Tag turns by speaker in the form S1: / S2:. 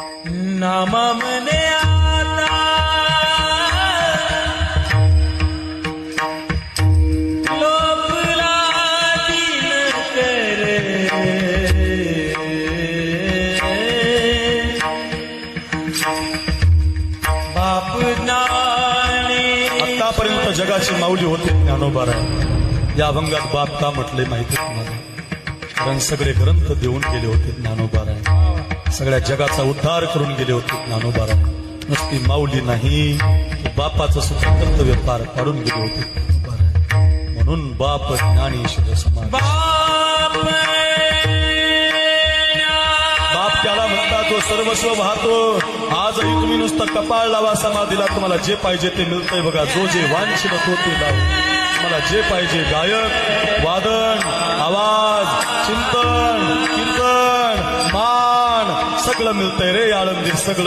S1: नामा मने आता। लोपला दिन करे। बाप
S2: आतापर्यंत जगाची माऊली होते ज्ञानोबाराय. या अभंगात बाप का म्हटले माहिती तुम्हाला कारण सगळे ग्रंथ देऊन गेले होते ज्ञानोबाराय. सगळ्या जगाचा उद्धार करून गेले होते ज्ञानोबाराय नुसती माऊली नाही बापाचं सुद्धा कर्तव्य पार पाडून गेले होते. म्हणून बाप ज्ञानेश्वर समाज.
S1: बाप
S2: बाप त्याला म्हणता तो सर्वस्व वाहतो. आजही तुम्ही नुसतं कपाळ लावा समाधीला. तुम्हाला जे पाहिजे ते मिळतंय बघा. जो जे वांछित तो ते लाव. तुम्हाला जे पाहिजे गायक वादन आवाज चिंतन कीर्तन. सगळं मिळतंय रे आळंदी सगळं.